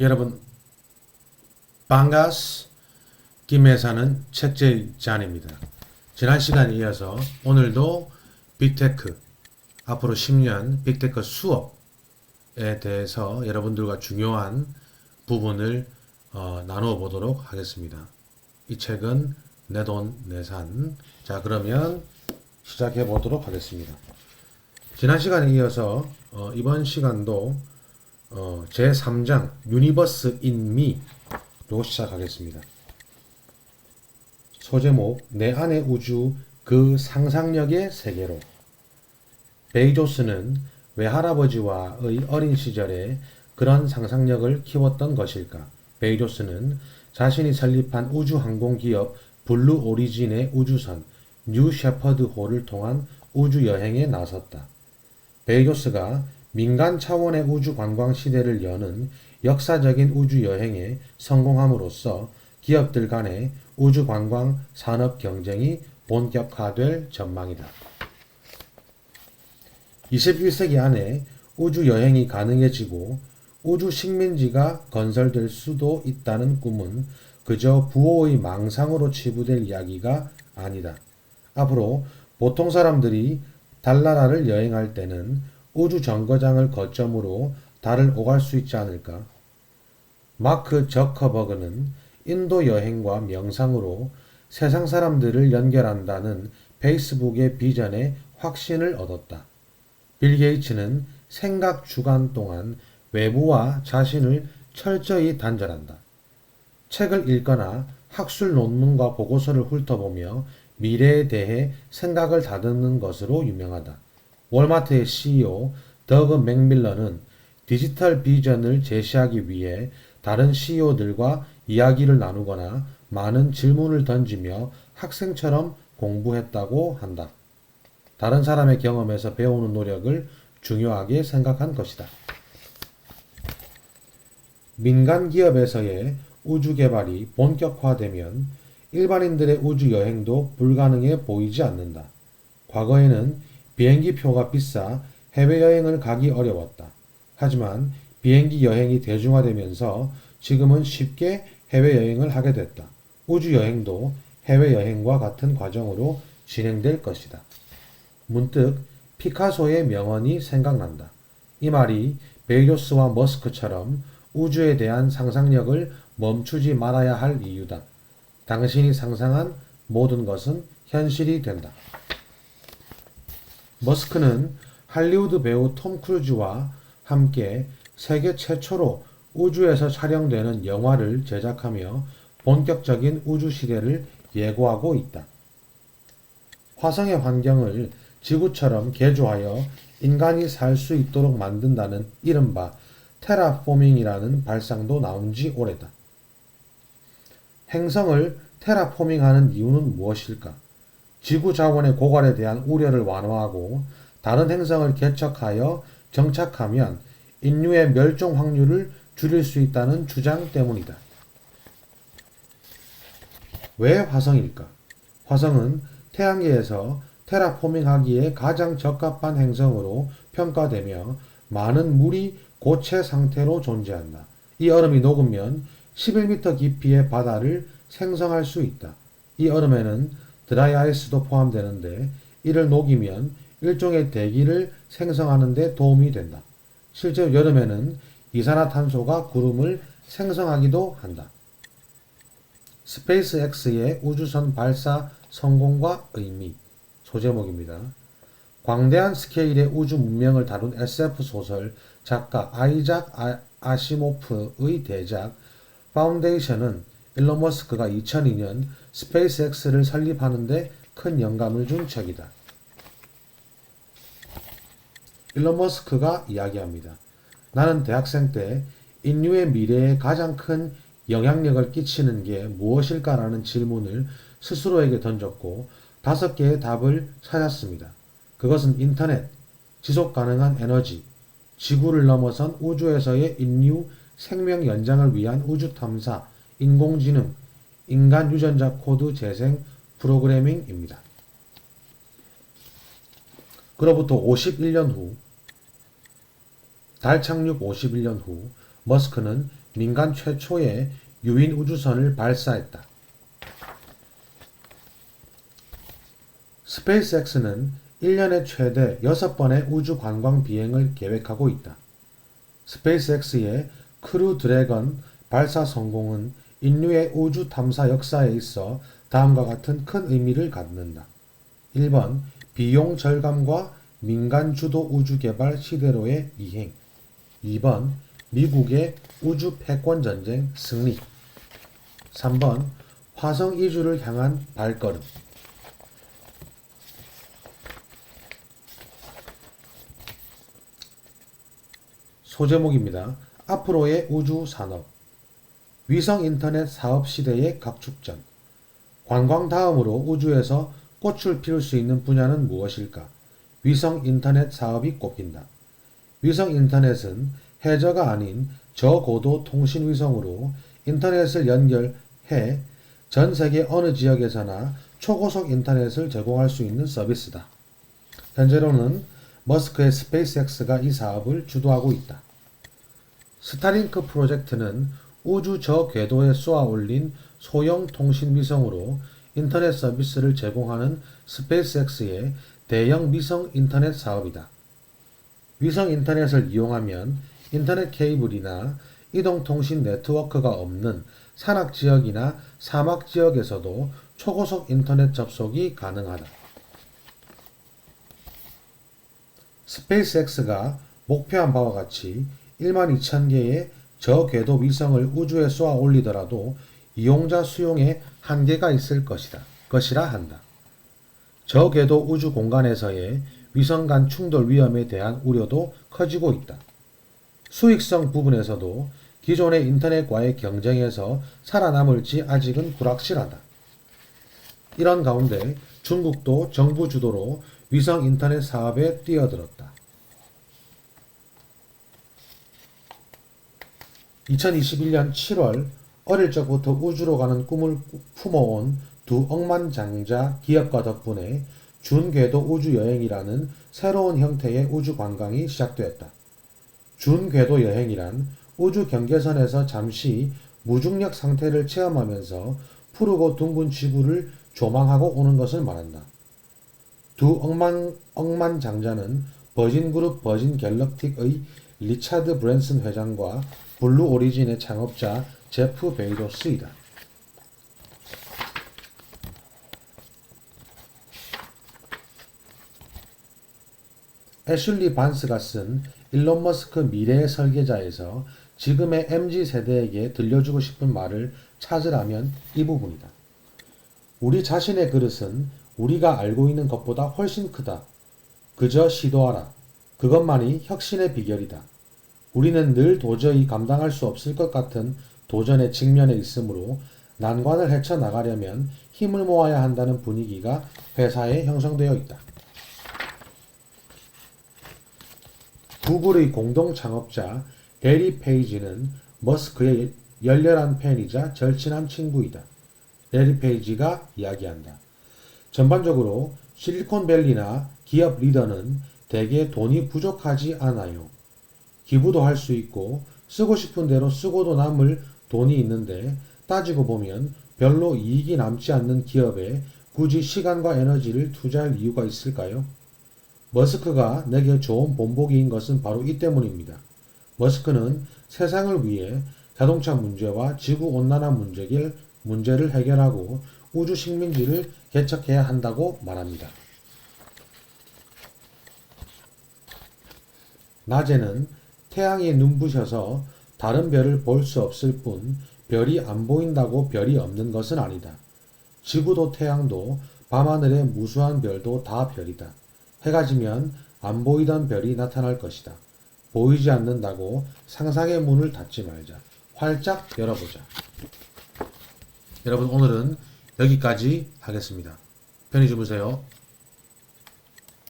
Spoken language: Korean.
여러분 반가스 김혜사는 책제 잔입니다. 지난 시간에 이어서 오늘도 빅테크 앞으로 10년 빅테크 수업에 대해서 여러분들과 중요한 부분을 어, 나누어 보도록 하겠습니다. 이 책은 내 돈 내산. 자 그러면 시작해 보도록 하겠습니다. 지난 시간에 이어서 어, 이번 시간도 어, 제 3장 유니버스 인미로 시작하겠습니다. 소제목 내 안의 우주 그 상상력의 세계로 베이조스는 외할아버지와의 어린 시절에 그런 상상력을 키웠던 것일까? 베이조스는 자신이 설립한 우주항공기업 블루 오리진의 우주선 뉴 셰퍼드 호를 통한 우주 여행에 나섰다. 베이조스가 민간 차원의 우주 관광 시대를 여는 역사적인 우주 여행에 성공함으로써 기업들 간의 우주 관광 산업 경쟁이 본격화될 전망이다. 21세기 안에 우주 여행이 가능해지고 우주 식민지가 건설될 수도 있다는 꿈은 그저 부호의 망상으로 치부될 이야기가 아니다. 앞으로 보통 사람들이 달나라를 여행할 때는 우주 정거장을 거점으로 달을 오갈 수 있지 않을까? 마크 저커버그는 인도 여행과 명상으로 세상 사람들을 연결한다는 페이스북의 비전에 확신을 얻었다. 빌 게이츠는 생각 주간 동안 외부와 자신을 철저히 단절한다. 책을 읽거나 학술 논문과 보고서를 훑어보며 미래에 대해 생각을 다듬는 것으로 유명하다. 월마트의 CEO 더그 맥밀러는 디지털 비전을 제시하기 위해 다른 CEO들과 이야기를 나누거나 많은 질문을 던지며 학생처럼 공부했다고 한다. 다른 사람의 경험에서 배우는 노력을 중요하게 생각한 것이다. 민간 기업에서의 우주 개발이 본격화되면 일반인들의 우주 여행도 불가능해 보이지 않는다. 과거에는 비행기 표가 비싸 해외여행을 가기 어려웠다. 하지만 비행기 여행이 대중화되면서 지금은 쉽게 해외여행을 하게 됐다. 우주 여행도 해외여행과 같은 과정으로 진행될 것이다. 문득 피카소의 명언이 생각난다. 이 말이 베이조스와 머스크처럼 우주에 대한 상상력을 멈추지 말아야 할 이유다. 당신이 상상한 모든 것은 현실이 된다. 머스크는 할리우드 배우 톰 크루즈와 함께 세계 최초로 우주에서 촬영되는 영화를 제작하며 본격적인 우주 시대를 예고하고 있다. 화성의 환경을 지구처럼 개조하여 인간이 살 수 있도록 만든다는 이른바 테라포밍이라는 발상도 나온 지 오래다. 행성을 테라포밍하는 이유는 무엇일까? 지구 자원의 고갈에 대한 우려를 완화하고 다른 행성을 개척하여 정착하면 인류의 멸종 확률을 줄일 수 있다는 주장 때문이다. 왜 화성일까? 화성은 태양계에서 테라포밍하기에 가장 적합한 행성으로 평가되며 많은 물이 고체 상태로 존재한다. 이 얼음이 녹으면 11m 깊이의 바다를 생성할 수 있다. 이 얼음에는 드라이 아이스도 포함되는데 이를 녹이면 일종의 대기를 생성하는 데 도움이 된다. 실제로 여름에는 이산화탄소가 구름을 생성하기도 한다. 스페이스X의 우주선 발사 성공과 의미 소제목입니다. 광대한 스케일의 우주 문명을 다룬 SF 소설 작가 아이작 아, 시모프의 대작 파운데이션은 일론 머스크가 2002년 스페이스X를 설립하는데 큰 영감을 준 책이다. 일론 머스크가 이야기합니다. 나는 대학생 때 인류의 미래에 가장 큰 영향력을 끼치는 게 무엇일까라는 질문을 스스로에게 던졌고 다섯 개의 답을 찾았습니다. 그것은 인터넷, 지속 가능한 에너지, 지구를 넘어선 우주에서의 인류 생명 연장을 위한 우주 탐사, 인공지능, 인간 유전자 코드 재생 프로그래밍입니다. 그로부터 51년 후, 달 착륙 51년 후, 머스크는 민간 최초의 유인 우주선을 발사했다. 스페이스X는 1년에 최대 6번의 우주 관광 비행을 계획하고 있다. 스페이스X의 크루 드래건 발사 성공은 인류의 우주 탐사 역사에 있어 다음과 같은 큰 의미를 갖는다. 1번 비용 절감과 민간 주도 우주 개발 시대로의 이행. 2번 미국의 우주 패권 전쟁 승리. 3번 화성 이주를 향한 발걸음. 소제목입니다. 앞으로의 우주 산업. 위성 인터넷 사업 시대의 각축전. 관광 다음으로 우주에서 꽃을 피울 수 있는 분야는 무엇일까? 위성 인터넷 사업이 꼽힌다. 위성 인터넷은 해저가 아닌 저고도 통신 위성으로 인터넷을 연결해 전 세계 어느 지역에서나 초고속 인터넷을 제공할 수 있는 서비스다. 현재로는 머스크의 스페이스X가 이 사업을 주도하고 있다. 스타링크 프로젝트는 우주 저 궤도에 쏘아 올린 소형 통신 위성으로 인터넷 서비스를 제공하는 스페이스X의 대형 위성 인터넷 사업이다. 위성 인터넷을 이용하면 인터넷 케이블이나 이동통신 네트워크가 없는 산악 지역이나 사막 지역에서도 초고속 인터넷 접속이 가능하다. 스페이스X가 목표한 바와 같이 1만 2천 개의 저 궤도 위성을 우주에 쏘아 올리더라도 이용자 수용에 한계가 있을 것이다. 것이라 한다. 저 궤도 우주 공간에서의 위성 간 충돌 위험에 대한 우려도 커지고 있다. 수익성 부분에서도 기존의 인터넷과의 경쟁에서 살아남을지 아직은 불확실하다. 이런 가운데 중국도 정부 주도로 위성 인터넷 사업에 뛰어들었다. 2021년 7월 어릴 적부터 우주로 가는 꿈을 품어온 두 억만장자 기업가 덕분에 준궤도 우주 여행이라는 새로운 형태의 우주 관광이 시작되었다. 준궤도 여행이란 우주 경계선에서 잠시 무중력 상태를 체험하면서 푸르고 둥근 지구를 조망하고 오는 것을 말한다. 두 억만, 억만 장자는 버진그룹 버진 갤럭틱의 리차드 브랜슨 회장과 블루 오리진의 창업자 제프 베이로스이다. 애슐리 반스가 쓴 일론 머스크 미래의 설계자에서 지금의 MZ 세대에게 들려주고 싶은 말을 찾으라면 이 부분이다. 우리 자신의 그릇은 우리가 알고 있는 것보다 훨씬 크다. 그저 시도하라. 그것만이 혁신의 비결이다. 우리는 늘 도저히 감당할 수 없을 것 같은 도전의 직면에 있으므로 난관을 헤쳐나가려면 힘을 모아야 한다는 분위기가 회사에 형성되어 있다. 구글의 공동 창업자 레리 페이지는 머스크의 열렬한 팬이자 절친한 친구이다. 레리 페이지가 이야기한다. 전반적으로 실리콘밸리나 기업 리더는 대개 돈이 부족하지 않아요. 기부도 할 수 있고 쓰고 싶은 대로 쓰고도 남을 돈이 있는데 따지고 보면 별로 이익이 남지 않는 기업에 굳이 시간과 에너지를 투자할 이유가 있을까요? 머스크가 내게 좋은 본보기인 것은 바로 이 때문입니다. 머스크는 세상을 위해 자동차 문제와 지구 온난화 문제를, 문제를 해결하고 우주 식민지를 개척해야 한다고 말합니다. 낮에는 태양이 눈부셔서 다른 별을 볼 수 없을 뿐 별이 안 보인다고 별이 없는 것은 아니다. 지구도 태양도 밤하늘의 무수한 별도 다 별이다. 해가 지면 안 보이던 별이 나타날 것이다. 보이지 않는다고 상상의 문을 닫지 말자. 활짝 열어보자. 여러분 오늘은 여기까지 하겠습니다. 편히 주무세요.